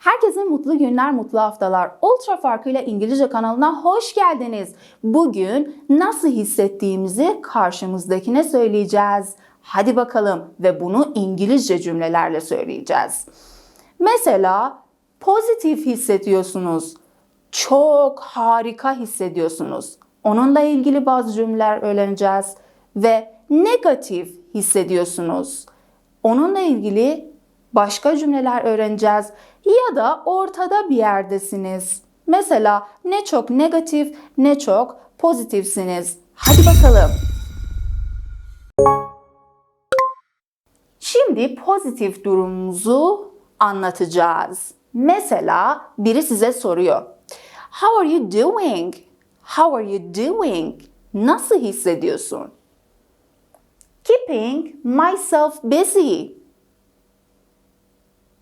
Herkese mutlu günler, mutlu haftalar. Ultra Farkıyla İngilizce kanalına hoş geldiniz. Bugün nasıl hissettiğimizi karşımızdakine söyleyeceğiz. Hadi bakalım ve bunu İngilizce cümlelerle söyleyeceğiz. Mesela pozitif hissediyorsunuz. Çok harika hissediyorsunuz. Onunla ilgili bazı cümleler öğreneceğiz ve negatif hissediyorsunuz. Onunla ilgili başka cümleler öğreneceğiz ya da ortada bir yerdesiniz. Mesela ne çok negatif ne çok pozitifsiniz. Hadi bakalım. Şimdi pozitif durumumuzu anlatacağız. Mesela biri size soruyor. How are you doing? How are you doing? Nasıl hissediyorsun? Keeping myself busy.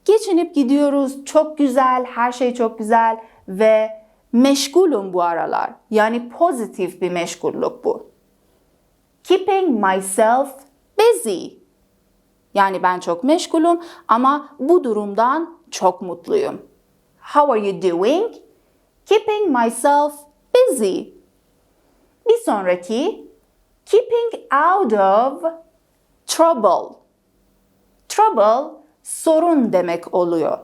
Geçinip gidiyoruz. Çok güzel, her şey çok güzel ve meşgulüm bu aralar. Yani pozitif bir meşgullük bu. Keeping myself busy. Yani ben çok meşgulüm ama bu durumdan çok mutluyum. How are you doing? Keeping myself busy. Bir sonraki keeping out of trouble. Trouble sorun demek oluyor.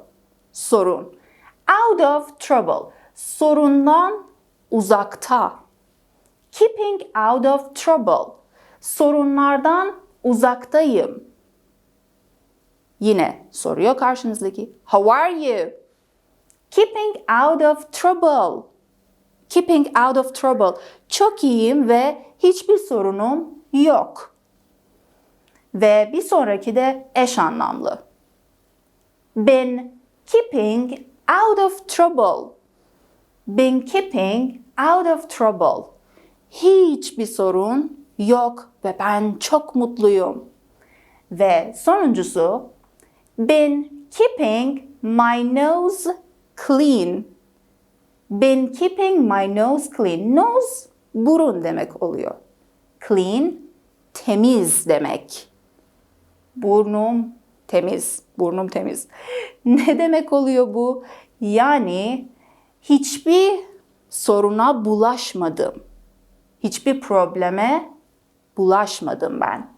Sorun. Out of trouble. Sorundan uzakta. Keeping out of trouble. Sorunlardan uzaktayım. Yine soruyor karşınızdaki. How are you? Keeping out of trouble. Keeping out of trouble. Çok iyiyim ve hiçbir sorunum yok. Ve bir sonraki de eş anlamlı. Been keeping out of trouble. Been keeping out of trouble. Hiçbir sorun yok ve ben çok mutluyum. Ve sonuncusu been keeping my nose clean. Been keeping my nose clean. Nose burun demek oluyor. Clean temiz demek. Burnum temiz. Burnum temiz. Ne demek oluyor bu? Yani hiçbir soruna bulaşmadım. Hiçbir probleme bulaşmadım ben.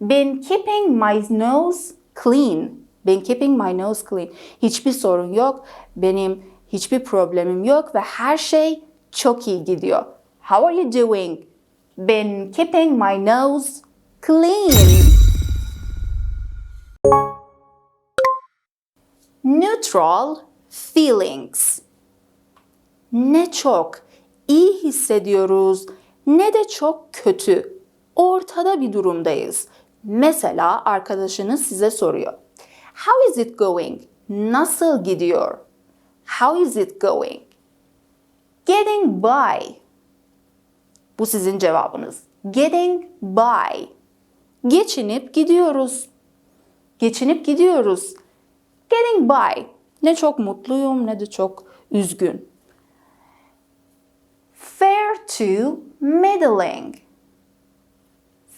Been keeping my nose clean. Been keeping my nose clean. Hiçbir sorun yok. Benim hiçbir problemim yok ve her şey çok iyi gidiyor. How are you doing? Been keeping my nose clean. Neutral feelings. Ne çok iyi hissediyoruz ne de çok kötü. Ortada bir durumdayız. Mesela arkadaşınız size soruyor. How is it going? Nasıl gidiyor? How is it going? Getting by. Bu sizin cevabınız. Getting by. Geçinip gidiyoruz. Geçinip gidiyoruz. Getting by. Ne çok mutluyum ne de çok üzgün. Fair to middling.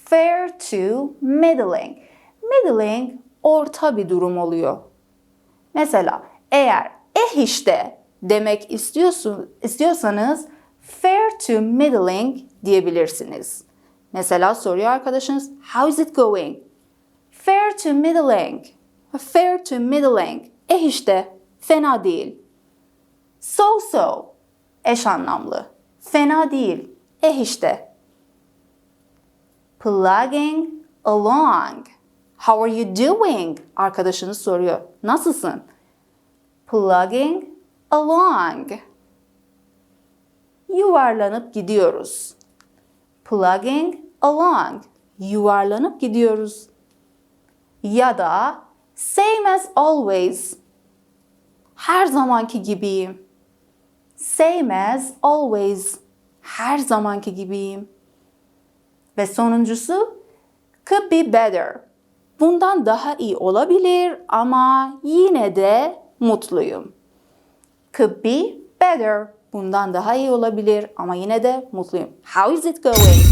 Fair to middling. Middling orta bir durum oluyor. Mesela eğer eh işte demek istiyorsun, istiyorsanız fair to middling diyebilirsiniz. Mesela soruyor arkadaşınız how is it going? Fair to middling. Fair to middling. Eh işte fena değil. So so eş anlamlı. Fena değil. Eh işte. Plugging along. How are you doing? Arkadaşınız soruyor. Nasılsın? Plugging along. Yuvarlanıp gidiyoruz. Plugging along. Yuvarlanıp gidiyoruz. Ya da same as always. Her zamanki gibiyim. Same as always. Her zamanki gibiyim. Ve sonuncusu could be better. Bundan daha iyi olabilir ama yine de mutluyum. Could be better. Bundan daha iyi olabilir ama yine de mutluyum. How is it going?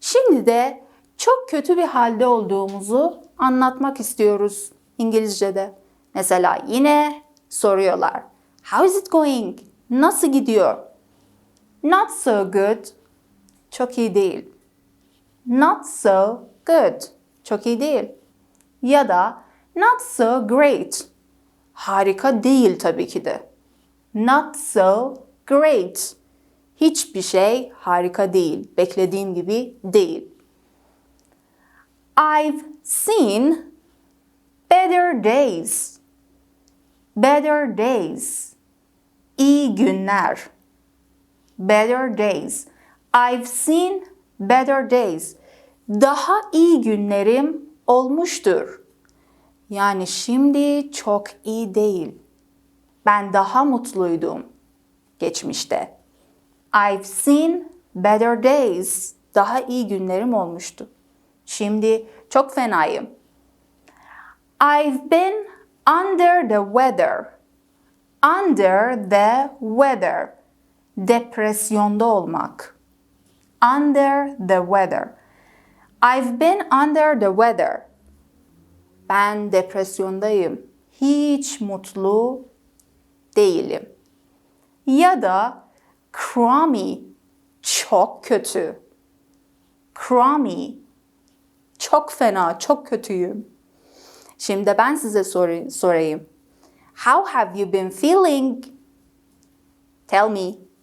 Şimdi de çok kötü bir halde olduğumuzu anlatmak istiyoruz İngilizce'de. Mesela yine soruyorlar. How is it going? Nasıl gidiyor? Not so good. Çok iyi değil. Not so good. Çok iyi değil. Ya da not so great. Harika değil tabii ki de. Not so great. Hiçbir şey harika değil. Beklediğim gibi değil. I've seen better days. Better days. İyi günler. Better days. I've seen better days. Daha iyi günlerim olmuştur. Yani şimdi çok iyi değil. Ben daha mutluydum geçmişte. I've seen better days. Daha iyi günlerim olmuştu. Şimdi çok fenayım. I've been under the weather. Under the weather. Depresyonda olmak. Under the weather. I've been under the weather. Ben depresyondayım. Hiç mutlu değilim. Ya da crummy, çok kötü. Crummy, çok fena, çok kötüyüm. Şimdi ben size sor- sorayım. How have you been feeling? Tell me.